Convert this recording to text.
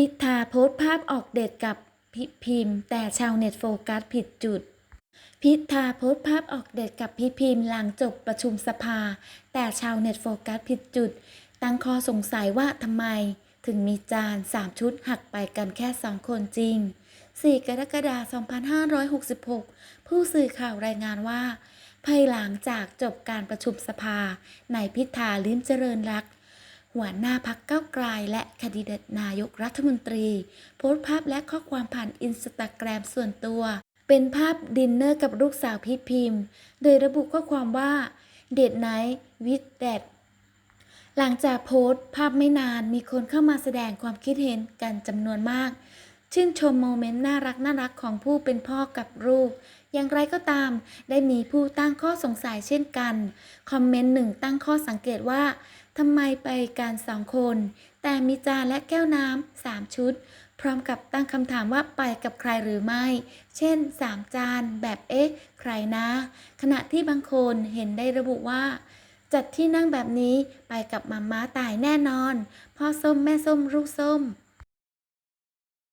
พิธาโพสภาพออกเดทกับพิพิมพ์ แต่ชาวเน็ตโฟกัสผิดจุด พิธาโพสภาพออกเดทกับพี่พิมพ์หลังจบประชุมสภา แต่ชาวเน็ตโฟกัสผิดจุด ตั้งข้อสงสัยว่าทำไม ถึงมีจาน3ชุดหักไปกันแค่2คนจริง 4 กรกฎาคม 2566 ผู้สื่อข่าวรายงานว่าภายหลังจากจบการประชุมสภา นายพิธาลิ้มเจริญรัก หัวหน้าพักเก้าไกลและคดีเดตนายกรัฐมนตรี โพสต์ภาพและข้อความผ่านอินสตาแกรมส่วนตัว เป็นภาพดินเนอร์กับลูกสาวพี่พิมพ์ โดยระบุข้อความว่าเดทไนท์วิดแดดหลังจากโพสต์ภาพไม่นานมีคนเข้ามาแสดงความคิดเห็นกันจำนวนมาก ชื่นชมโมเมนต์น่ารักน่ารักของผู้เป็นพ่อกับลูก อย่างไรก็ตาม ได้มีผู้ตั้งข้อสงสัยเช่นกัน คอมเมนต์หนึ่งตั้งข้อสังเกตว่าทำไมไปกันสองคน แต่มีจานและแก้วน้ำสามชุด พร้อมกับตั้งคำถามว่าไปกับใครหรือไม่ เช่น 3 จานแบบเอ๊ะ ใครนะ ขณะที่บางคนเห็นได้ระบุว่า จัดที่นั่งแบบนี้ไปกับมาม่าตายแน่นอน พ่อส้มแม่ส้มลูกส้ม